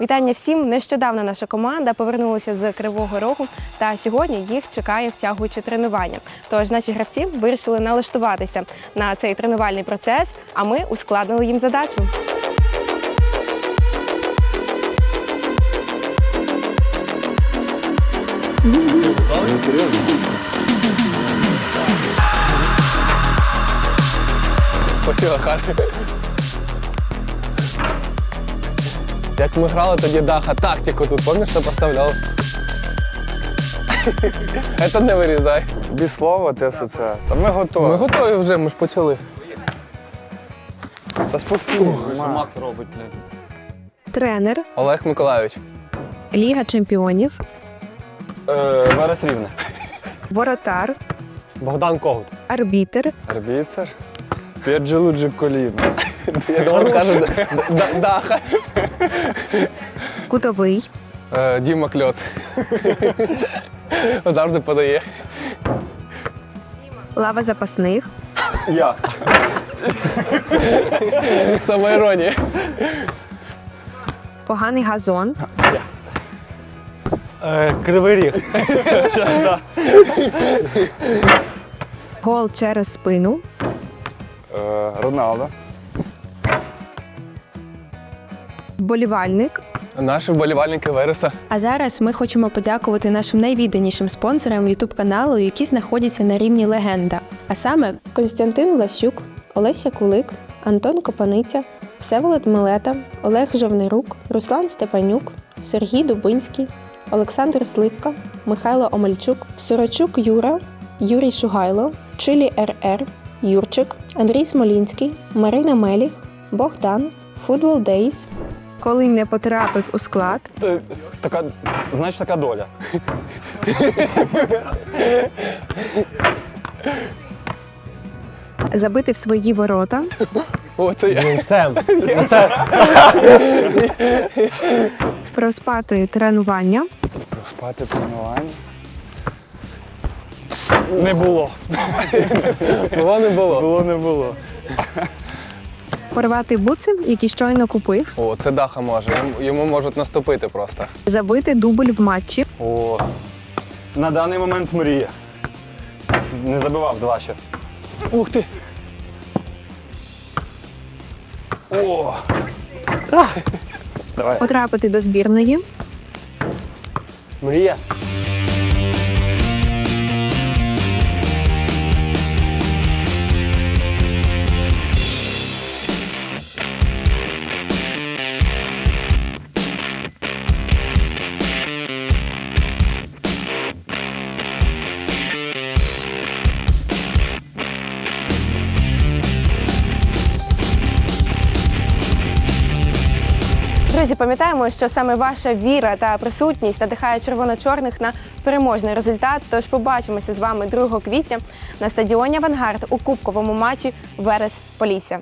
Вітання всім! Нещодавно наша команда повернулася з Кривого Рогу, та сьогодні їх чекає втягуюче тренування. Тож наші гравці вирішили налаштуватися на цей тренувальний процес, а ми ускладнили їм задачу. Спасибо, Як ми грали тоді Даха тактику тут, пам'ятаєш, що поставляв? Це не вирізай. Без слова те все. Та ми готові. Ми готові вже, ми ж почали. Та спокійно. Що Макс. Робить, блядь? Тренер, Олег Миколайович. Ліга чемпіонів, Е, Верес Рівне. воротар, Богдан Когут. арбітер, Арбітер. Перджелуджи коліна. Я думав, скаже Даха. Кутовий, Е, Діма Кльоц. Завжди подає. лава запасних, Я. Самоіронія. поганий газон, Е, Кривий Ріг. гол через спину, Е, Роналдо. Вболівальник, Наші вболівальники Вереса. А зараз ми хочемо подякувати нашим найвідданішим спонсорам youtube каналу, які знаходяться на рівні легенда. А саме Константин Влащук, Олеся Кулик, Антон Копаниця, Всеволод Милета, Олег Жовнирук, Руслан Степанюк, Сергій Дубинський, Олександр Сливка, Михайло Омельчук, Сорочук Юра, Юрій Шугайло, Чилі РР, Юрчик, Андрій Смолінський, Марина Меліх, Богдан, Футбол Дейс, коли не потрапив у склад, Т- Така, значить, така доля. забити в свої ворота, О, це я. Вінцем. проспати тренування, Спати тренування. Не було. Було не було. Було не було. Порвати буци, які щойно купив, О, це Даха може. Йому- Йому можуть наступити просто. забити дубль в матчі, О. На даний момент мрія. Не забивав два ще. Ух ти. О! Давай. потрапити до збірної, Мрія. Друзі, пам'ятаємо, що саме ваша віра та присутність надихає червоно-чорних на переможний результат. Тож побачимося з вами 2 квітня на стадіоні Авангард у кубковому матчі Верес Полісся.